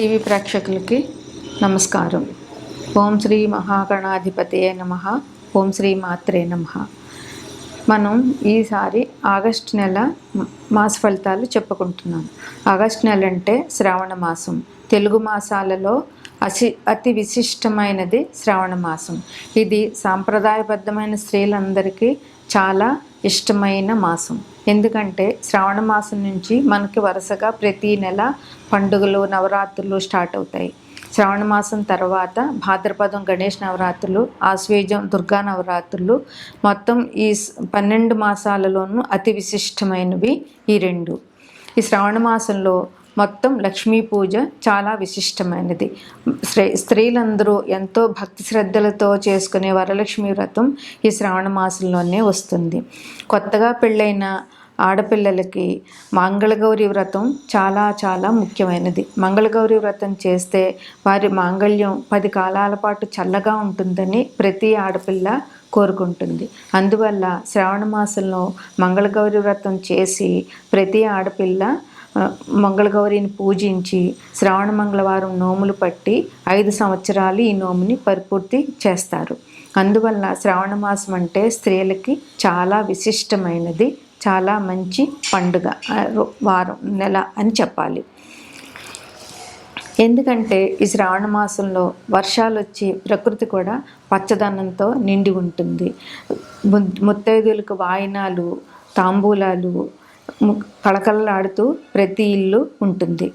TV ప్రేక్షకులకి నమస్కారం. ఓం శ్రీ మహాగణాధిపతయే నమ ఓం శ్రీ మాత్రే నమ. మనం ఈసారి ఆగస్ట్ నెల మాస ఫలితాలు చెప్పుకుంటున్నాం. ఆగస్ట్ నెల అంటే శ్రావణ మాసం. తెలుగు మాసాలలో అసి అతి విశిష్టమైనది శ్రావణ మాసం. ఇది సాంప్రదాయబద్ధమైన స్త్రీలందరికీ చాలా ఇష్టమైన మాసం. ఎందుకంటే శ్రావణ మాసం నుంచి మనకి వరుసగా ప్రతి నెల పండుగలు నవరాత్రులు స్టార్ట్ అవుతాయి. శ్రావణ మాసం తర్వాత భాద్రపదం గణేష్ నవరాత్రులు ఆశ్వేజం దుర్గా నవరాత్రులు మొత్తం ఈ పన్నెండు మాసాలలోనూ అతి విశిష్టమైనవి ఈ రెండు. ఈ శ్రావణ మాసంలో మొత్తం లక్ష్మీ పూజ చాలా విశిష్టమైనది. స్త్రీ స్త్రీలందరూ ఎంతో భక్తి శ్రద్ధలతో చేసుకునే వరలక్ష్మి వ్రతం ఈ శ్రావణ మాసంలోనే వస్తుంది. కొత్తగా పెళ్ళైన ఆడపిల్లలకి మంగళగౌరి వ్రతం చాలా చాలా ముఖ్యమైనది. మంగళగౌరి వ్రతం చేస్తే వారి మాంగళ్యం పది కాలాల పాటు చల్లగా ఉంటుందని ప్రతి ఆడపిల్ల కోరుకుంటుంది. అందువల్ల శ్రావణ మాసంలో మంగళగౌరి వ్రతం చేసి ప్రతి ఆడపిల్ల మంగళగౌరిని పూజించి శ్రావణ మంగళవారం నోములు పట్టి ఐదు సంవత్సరాలు ఈ నోముని పరిపూర్తి చేస్తారు. అందువల్ల శ్రావణ మాసం అంటే స్త్రీలకి చాలా విశిష్టమైనది చాలా మంచి పండుగ వారం నెల అని చెప్పాలి. ఎందుకంటే ఈ శ్రావణ మాసంలో వర్షాలు వచ్చి ప్రకృతి కూడా పచ్చదనంతో నిండి ఉంటుంది. ము- ముత్తైదులకు వాయినాలు తాంబూలాలు కళకళలాడుతూ ప్రతి ఇల్లు ఉంటుంది.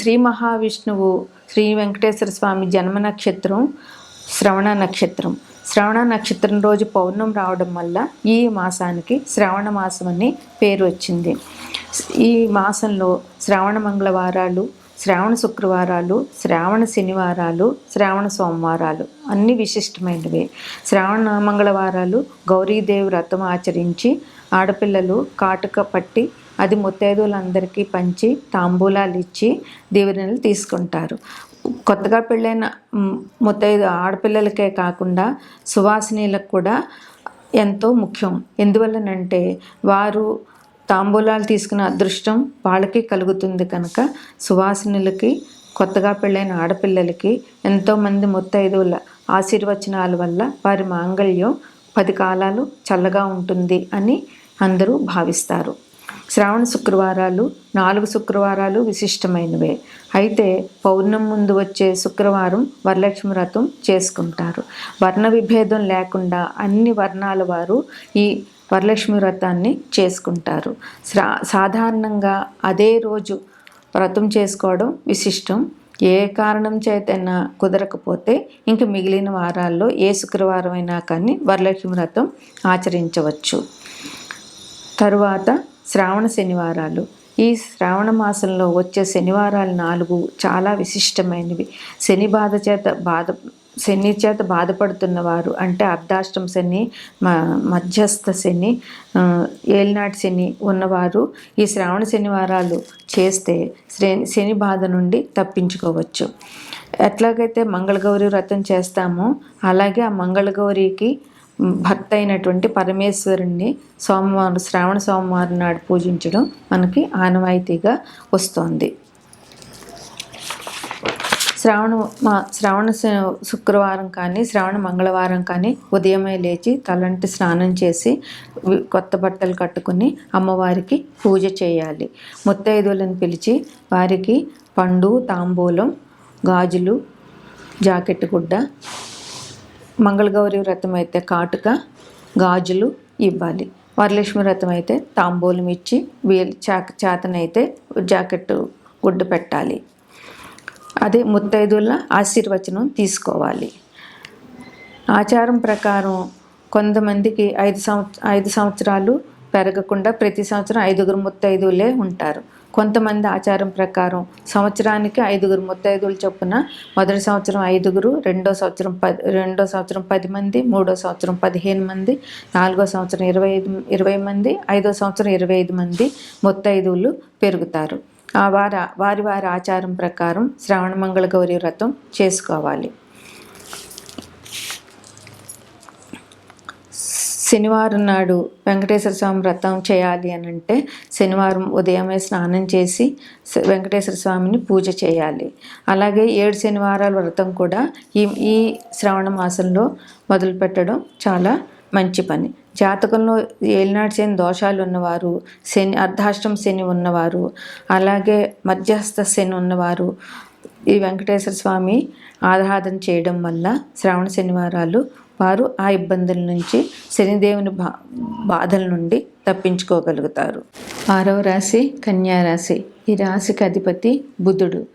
శ్రీ మహావిష్ణువు శ్రీ వెంకటేశ్వర స్వామి జన్మ నక్షత్రం శ్రవణ నక్షత్రం. శ్రవణ నక్షత్రం రోజు పౌర్ణం రావడం వల్ల ఈ మాసానికి శ్రావణ మాసం అని పేరు వచ్చింది. ఈ మాసంలో శ్రావణ మంగళవారాలు శ్రావణ శుక్రవారాలు శ్రావణ శనివారాలు శ్రావణ సోమవారాలు అన్ని విశిష్టమైనవి. శ్రావణ మంగళవారాలు గౌరీదేవి వ్రతం ఆచరించి ఆడపిల్లలు కాటుక పట్టి అది ముత్తైదువులందరికీ పంచి తాంబూలాలు ఇచ్చి దీవెనలు తీసుకుంటారు. కొత్తగా పెళ్ళైన ముత్తైదు ఆడపిల్లలకే కాకుండా సువాసినీలకు కూడా ఎంతో ముఖ్యం. ఎందువల్లనంటే వారు తాంబూలాలు తీసుకున్న అదృష్టం వాళ్ళకి కలుగుతుంది కనుక సువాసినులకి కొత్తగా పెళ్ళైన ఆడపిల్లలకి ఎంతోమంది ముత్తైదువుల ఆశీర్వచనాల వల్ల వారి మాంగళ్యం పది కాలాలు చల్లగా ఉంటుంది అని అందరూ భావిస్తారు. శ్రావణ శుక్రవారాలు నాలుగు శుక్రవారాలు విశిష్టమైనవే. అయితే పౌర్ణం ముందు వచ్చే శుక్రవారం వరలక్ష్మి వ్రతం చేసుకుంటారు. వర్ణ విభేదం లేకుండా అన్ని వర్ణాల వారు ఈ వరలక్ష్మి వ్రతాన్ని చేసుకుంటారు. శ్రా సాధారణంగా అదే రోజు వ్రతం చేసుకోవడం విశిష్టం. ఏ కారణం చేతైనా కుదరకపోతే ఇంక మిగిలిన వారాల్లో ఏ శుక్రవారం అయినా కానీ వరలక్ష్మి వ్రతం ఆచరించవచ్చు. తరువాత శ్రావణ శనివారాలు. ఈ శ్రావణ మాసంలో వచ్చే శనివారాలు నాలుగు చాలా విశిష్టమైనవి. శని బాధ చేత బాధ శని చేత బాధపడుతున్న వారు అంటే అర్ధాష్టమ శని మ మధ్యస్థ శని ఏలినాటి శని ఉన్నవారు ఈ శ్రావణ శనివారాలు చేస్తే శని శని బాధ నుండి తప్పించుకోవచ్చు. ఎట్లాగైతే మంగళగౌరి వ్రతం చేస్తామో అలాగే ఆ మంగళగౌరికి భర్త అయినటువంటి పరమేశ్వరుణ్ణి సోమవారం శ్రావణ సోమవారం నాడు పూజించడం మనకి ఆనవాయితీగా వస్తోంది. శ్రావణ మా శ్రావణ శుక్రవారం కానీ శ్రావణ మంగళవారం కానీ ఉదయమే లేచి తలంటి స్నానం చేసి కొత్త బట్టలు కట్టుకుని అమ్మవారికి పూజ చేయాలి. ముత్తైదువులను పిలిచి వారికి పండు తాంబూలం గాజులు జాకెట్ గుడ్డ మంగళగౌరి వ్రతం అయితే కాటుక గాజులు ఇవ్వాలి. వరలక్ష్మి వ్రతం అయితే తాంబూలం ఇచ్చి వీల్ చాక చేతనైతే జాకెట్ గుడ్డు పెట్టాలి. అదే ముత్తైదుల ఆశీర్వచనం తీసుకోవాలి. ఆచారం ప్రకారం కొంతమందికి ఐదు సంవత్స ఐదు సంవత్సరాలు పెరగకుండా ప్రతి సంవత్సరం ఐదుగురు ముత్తైదులే ఉంటారు. కొంతమంది ఆచారం ప్రకారం సంవత్సరానికి ఐదుగురు ముత్తైదువులు చొప్పున మొదటి సంవత్సరం ఐదుగురు రెండో సంవత్సరం పది రెండో సంవత్సరం పది మంది మూడో సంవత్సరం పదిహేను మంది నాలుగో సంవత్సరం ఇరవై ఐదు ఇరవై మంది ఐదో సంవత్సరం ఇరవై ఐదు మంది ముత్తైదువులు పెరుగుతారు. ఆ వారి వారి వారి ఆచారం ప్రకారం శ్రావణ మంగళ గౌరి వ్రతం చేసుకోవాలి. శనివారం నాడు వెంకటేశ్వర స్వామి వ్రతం చేయాలి అని అంటే శనివారం ఉదయమే స్నానం చేసి వెంకటేశ్వర స్వామిని పూజ చేయాలి. అలాగే ఏడు శనివారాల వ్రతం కూడా ఈ ఈ శ్రావణ మాసంలో మొదలుపెట్టడం చాలా మంచి పని. జాతకంలో ఏలినాటి శని దోషాలు ఉన్నవారు శని అర్ధాష్టం శని ఉన్నవారు అలాగే మధ్యస్థ శని ఉన్నవారు ఈ వెంకటేశ్వర స్వామి ఆరాధన చేయడం వల్ల శ్రావణ శనివారాలు వారు ఆ ఇబ్బందుల నుంచి శనిదేవుని బా బాధల నుండి తప్పించుకోగలుగుతారు. ఆరవ రాశి కన్యారాశి ఈ రాశికి అధిపతి బుధుడు.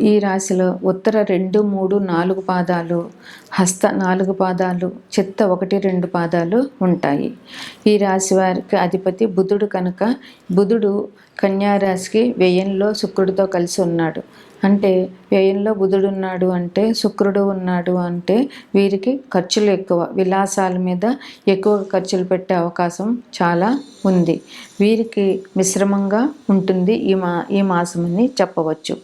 ఈ రాశిలో ఉత్తర రెండు మూడు నాలుగు పాదాలు హస్త నాలుగు పాదాలు చిత్త ఒకటి రెండు పాదాలు ఉంటాయి. ఈ రాశి వారికి అధిపతి బుధుడు కనుక బుధుడు కన్యారాశికి వ్యయంలో శుక్రుడితో కలిసి ఉన్నాడు. అంటే వ్యయంలో బుధుడు ఉన్నాడు అంటే శుక్రుడు ఉన్నాడు అంటే వీరికి ఖర్చులు ఎక్కువ. విలాసాల మీద ఎక్కువ ఖర్చులు పెట్టే అవకాశం చాలా ఉంది. వీరికి మిశ్రమంగా ఉంటుంది ఈ మా ఈ మాసమని చెప్పవచ్చు.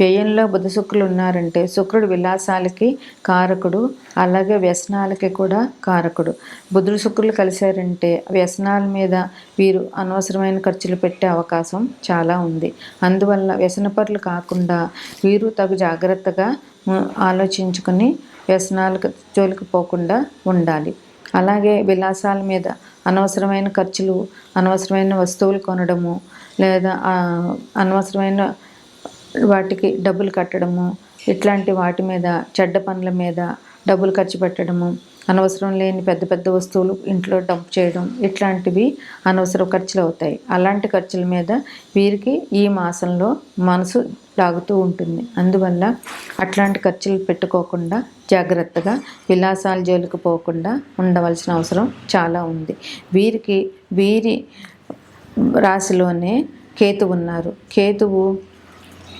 వ్యయంలో బుధ శుక్రులు ఉన్నారంటే శుక్రుడు విలాసాలకి కారకుడు అలాగే వ్యసనాలకి కూడా కారకుడు. బుధుడు శుక్రులు కలిశారంటే వ్యసనాల మీద వీరు అనవసరమైన ఖర్చులు పెట్టే అవకాశం చాలా ఉంది. అందువల్ల వ్యసనపరులు కాకుండా వీరు తగు జాగ్రత్తగా ఆలోచించుకొని వ్యసనాలకు జోలికి పోకుండా ఉండాలి. అలాగే విలాసాల మీద అనవసరమైన ఖర్చులు అనవసరమైన వస్తువులు కొనడము లేదా అనవసరమైన వాటికి డబ్బులు కట్టడము ఇట్లాంటి వాటి మీద చెడ్డ పనుల మీద డబ్బులు ఖర్చు పెట్టడము అనవసరం లేని పెద్ద పెద్ద వస్తువులు ఇంట్లో డంప్ చేయడం ఇట్లాంటివి అనవసర ఖర్చులు అవుతాయి. అలాంటి ఖర్చుల మీద వీరికి ఈ మాసంలో మనసు లాగుతూ ఉంటుంది. అందువల్ల అట్లాంటి ఖర్చులు పెట్టుకోకుండా జాగ్రత్తగా విలాసాల జోలికి పోకుండా ఉండవలసిన అవసరం చాలా ఉంది. వీరికి వీరి రాశిలోనే కేతు ఉన్నారు. కేతువు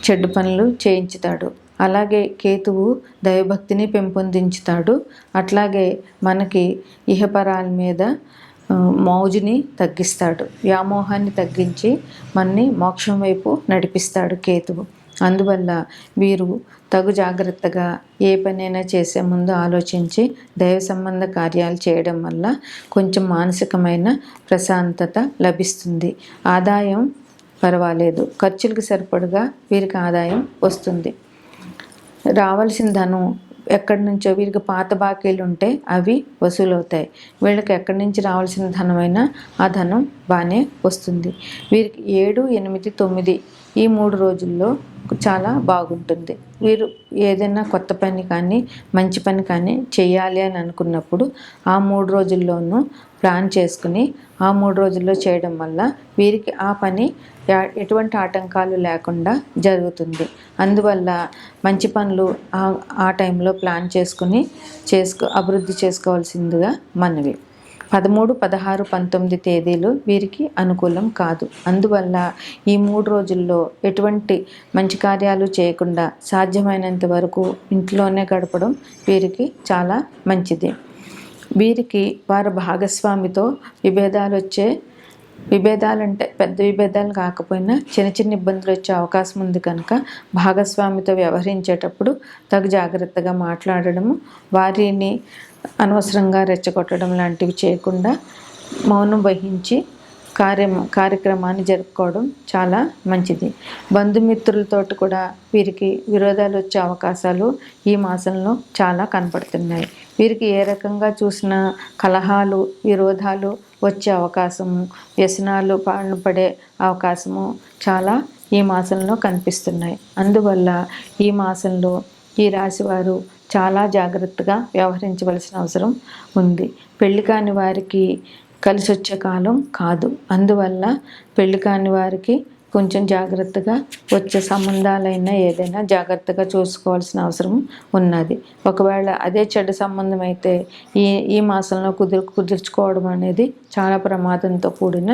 చెడ్డు పనులు చేయించుతాడు. అలాగే కేతువు దైవభక్తిని పెంపొందించుతాడు. అట్లాగే మనకి ఇహపరాల మీద మౌజుని తగ్గిస్తాడు. వ్యామోహాన్ని తగ్గించి మనని మోక్షం వైపు నడిపిస్తాడు కేతువు. అందువల్ల వీరు తగు జాగ్రత్తగా ఏ పనైనా చేసే ముందు ఆలోచించి దైవ సంబంధ కార్యాలు చేయడం వల్ల కొంచెం మానసికమైన ప్రశాంతత లభిస్తుంది. ఆదాయం పర్వాలేదు. ఖర్చులకు సరిపడగా వీరికి ఆదాయం వస్తుంది. రావాల్సిన ధనం ఎక్కడి నుంచో వీరికి పాత బాకీలు ఉంటే అవి వసూలవుతాయి. వీళ్ళకి ఎక్కడి నుంచి రావాల్సిన ధనమైనా ఆ ధనం బాగానే వస్తుంది. వీరికి ఏడు ఎనిమిది తొమ్మిది ఈ మూడు రోజుల్లో చాలా బాగుంటుంది. వీరు ఏదైనా కొత్త పని కానీ మంచి పని కానీ చేయాలి అని అనుకున్నప్పుడు ఆ మూడు రోజుల్లోనూ ప్లాన్ చేసుకుని ఆ మూడు రోజుల్లో చేయడం వల్ల వీరికి ఆ పని ఎటువంటి ఆటంకాలు లేకుండా జరుగుతుంది. అందువల్ల మంచి పనులు ఆ- టైంలో ప్లాన్ చేసుకుని చేసుకో అభివృద్ధి చేసుకోవాల్సిందిగా మనవి. పదమూడు పదహారు పంతొమ్మిది తేదీలు వీరికి అనుకూలం కాదు. అందువల్ల ఈ మూడు రోజుల్లో ఎటువంటి మంచి కార్యాలు చేయకుండా సాధ్యమైనంత వరకు ఇంట్లోనే గడపడం వీరికి చాలా మంచిది. వీరికి వారి భాగస్వామితో విభేదాలు వచ్చే విభేదాలంటే పెద్ద విభేదాలు కాకపోయినా చిన్న చిన్న ఇబ్బందులు వచ్చే అవకాశం ఉంది కనుక భాగస్వామితో వ్యవహరించేటప్పుడు తగు జాగ్రత్తగా మాట్లాడడము వారిని అనవసరంగా రెచ్చగొట్టడం లాంటివి చేయకుండా మౌనం వహించి కార్యం కార్యక్రమాన్ని జరుపుకోవడం చాలా మంచిది. బంధుమిత్రులతో కూడా వీరికి విరోధాలు వచ్చే అవకాశాలు ఈ మాసంలో చాలా కనపడుతున్నాయి. వీరికి ఏ రకంగా చూసిన కలహాలు విరోధాలు వచ్చే అవకాశము వ్యసనాలు పాలన పడే అవకాశము చాలా ఈ మాసంలో కనిపిస్తున్నాయి. అందువల్ల ఈ మాసంలో ఈ రాశివారు చాలా జాగ్రత్తగా వ్యవహరించవలసిన అవసరం ఉంది. పెళ్ళి కాని వారికి కలిసొచ్చే కాలం కాదు. అందువల్ల పెళ్ళి కాని వారికి కొంచెం జాగ్రత్తగా వచ్చే సంబంధాలైనా ఏదైనా జాగ్రత్తగా చూసుకోవాల్సిన అవసరం ఉన్నది. ఒకవేళ అదే చెడ్డ సంబంధం అయితే ఈ ఈ మాసంలో కుదురు కుదుర్చుకోవడం అనేది చాలా ప్రమాదంతో కూడిన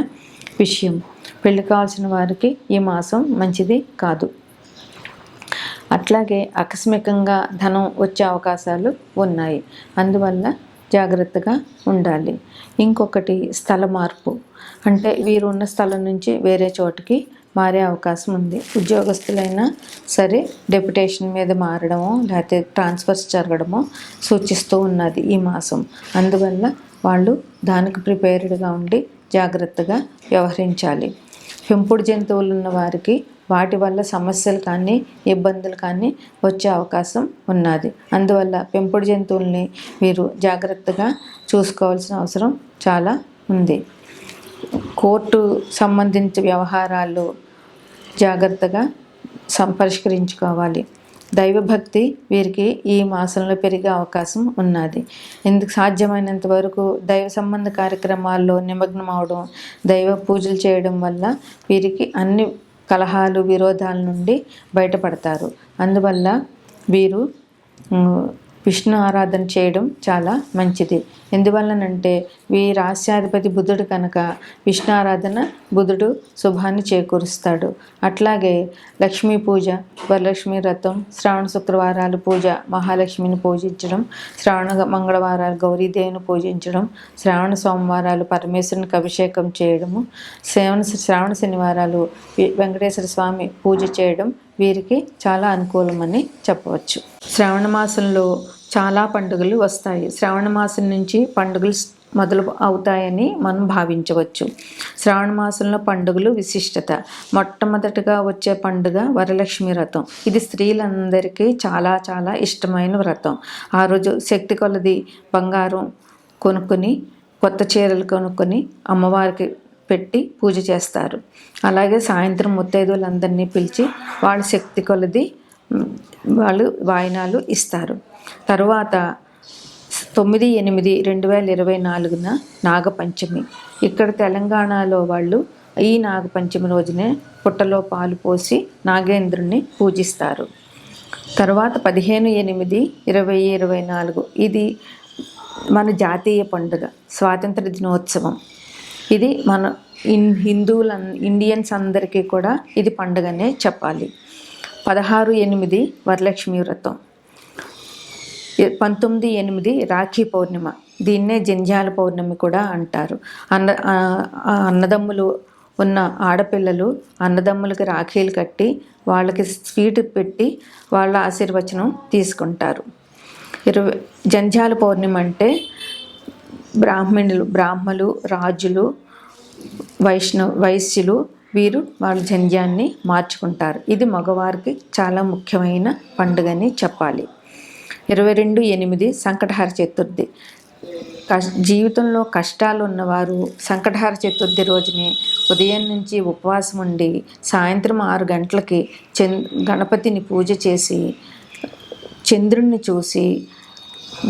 విషయం. పెళ్ళి కావాల్సిన వారికి ఈ మాసం మంచిది కాదు. అట్లాగే ఆకస్మికంగా ధనం వచ్చే అవకాశాలు ఉన్నాయి. అందువల్ల జాగ్రత్తగా ఉండాలి. ఇంకొకటి స్థల మార్పు. అంటే వీరు ఉన్న స్థలం నుంచి వేరే చోటికి మారే అవకాశం ఉంది. ఉద్యోగస్తులైనా సరే డెప్యుటేషన్ మీద మారడమో లేకపోతే ట్రాన్స్ఫర్స్ జరగడమో సూచిస్తూ ఉన్నది ఈ మాసం. అందువల్ల వాళ్ళు దానికి ప్రిపేర్డ్గా ఉండి జాగ్రత్తగా వ్యవహరించాలి. పెంపుడు జంతువులు ఉన్న వారికి వాటి వల్ల సమస్యలు కానీ ఇబ్బందులు కానీ వచ్చే అవకాశం ఉన్నది. అందువల్ల పెంపుడు జంతువుల్ని మీరు జాగ్రత్తగా చూసుకోవాల్సిన అవసరం చాలా ఉంది. కోర్టు సంబంధించి వ్యవహారాలు జాగ్రత్తగా సంపరిష్కరించుకోవాలి. దైవభక్తి వీరికి ఈ మాసంలో పెరిగే అవకాశం ఉన్నది. ఎందుకు సాధ్యమైనంత వరకు దైవ సంబంధ కార్యక్రమాల్లో నిమగ్నం అవడం దైవ పూజలు చేయడం వల్ల వీరికి అన్ని కలహాలు విరోధాల నుండి బయటపడతారు. అందువల్ల వీరు విష్ణు ఆరాధన చేయడం చాలా మంచిది. ఎందువల్లనంటే వీ రాస్యాధిపతి బుధుడు కనుక విష్ణు ఆరాధన బుధుడు శుభాన్ని చేకూరుస్తాడు. అట్లాగే లక్ష్మీ పూజ వరలక్ష్మి వ్రతం శ్రావణ శుక్రవారాలు పూజ మహాలక్ష్మిని పూజించడం శ్రావణ మంగళవారాలు గౌరీదేవిని పూజించడం శ్రావణ సోమవారాలు పరమేశ్వరునికి అభిషేకం చేయడము శ్రావణ శ్రావణ శనివారాలు వెంకటేశ్వర స్వామి పూజ చేయడం వీరికి చాలా అనుకూలమని చెప్పవచ్చు. శ్రావణ మాసంలో చాలా పండుగలు వస్తాయి. శ్రావణ మాసం నుంచి పండుగలు మొదలు అవుతాయని మనం భావించవచ్చు. శ్రావణ మాసంలో పండుగలు విశిష్టత. మొట్టమొదటిగా వచ్చే పండుగ వరలక్ష్మి వ్రతం. ఇది స్త్రీలందరికీ చాలా చాలా ఇష్టమైన వ్రతం. ఆ రోజు శక్తి కొలది బంగారం కొనుక్కొని కొత్త చీరలు కొనుక్కొని అమ్మవారికి పెట్టి పూజ చేస్తారు. అలాగే సాయంత్రం ముత్తైదువులందరినీ పిలిచి వాళ్ళ శక్తి కొలది వాళ్ళు వాయినాలు ఇస్తారు. తరువాత తొమ్మిది ఎనిమిది రెండు వేల ఇరవై నాలుగున నాగపంచమి. ఇక్కడ తెలంగాణలో వాళ్ళు ఈ నాగపంచమి రోజునే పుట్టలో పాలు పోసి నాగేంద్రుణ్ణి పూజిస్తారు. తర్వాత పదిహేను ఎనిమిది ఇరవై ఇరవై నాలుగు. ఇది మన జాతీయ పండుగ స్వాతంత్ర దినోత్సవం. ఇది మన ఇన్ హిందువుల ఇండియన్స్ అందరికీ కూడా ఇది పండుగనే చెప్పాలి. పదహారు ఎనిమిది వరలక్ష్మి వ్రతం. పంతొమ్మిది ఎనిమిది రాఖీ పౌర్ణిమ. దీన్నే జంజాల పౌర్ణమి కూడా అంటారు. అన్న అన్నదమ్ములు ఉన్న ఆడపిల్లలు అన్నదమ్ములకి రాఖీలు కట్టి వాళ్ళకి స్వీట్ పెట్టి వాళ్ళ ఆశీర్వచనం తీసుకుంటారు. ఇరవై జంజాల పౌర్ణిమ అంటే బ్రాహ్మణులు బ్రాహ్మలు రాజులు వైష్ణవ వైశ్యులు వీరు వాళ్ళ జంధ్యాన్ని మార్చుకుంటారు. ఇది మగవారికి చాలా ముఖ్యమైన పండుగని చెప్పాలి. ఇరవై రెండు ఎనిమిది సంకటహార చతుర్థి. కష్ జీవితంలో కష్టాలు ఉన్నవారు సంకటహార చతుర్థి రోజునే ఉదయం నుంచి ఉపవాసం ఉండి సాయంత్రం ఆరు గంటలకి చంద్ గణపతిని పూజ చేసి చంద్రుణ్ణి చూసి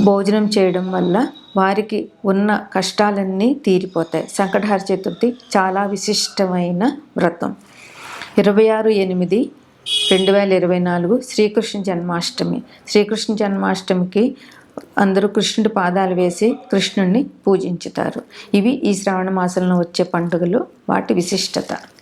భోజనం చేయడం వల్ల వారికి ఉన్న కష్టాలన్నీ తీరిపోతాయి. సంకటహార చతుర్థి చాలా విశిష్టమైన వ్రతం. ఇరవై ఆరు ఎనిమిది రెండు వేల ఇరవై నాలుగు శ్రీకృష్ణ జన్మాష్టమి. శ్రీకృష్ణ జన్మాష్టమికి అందరూ కృష్ణుడి పాదాలు వేసి కృష్ణుడిని పూజించుతారు. ఇవి ఈ శ్రావణ మాసంలో వచ్చే పండుగలు వాటి విశిష్టత.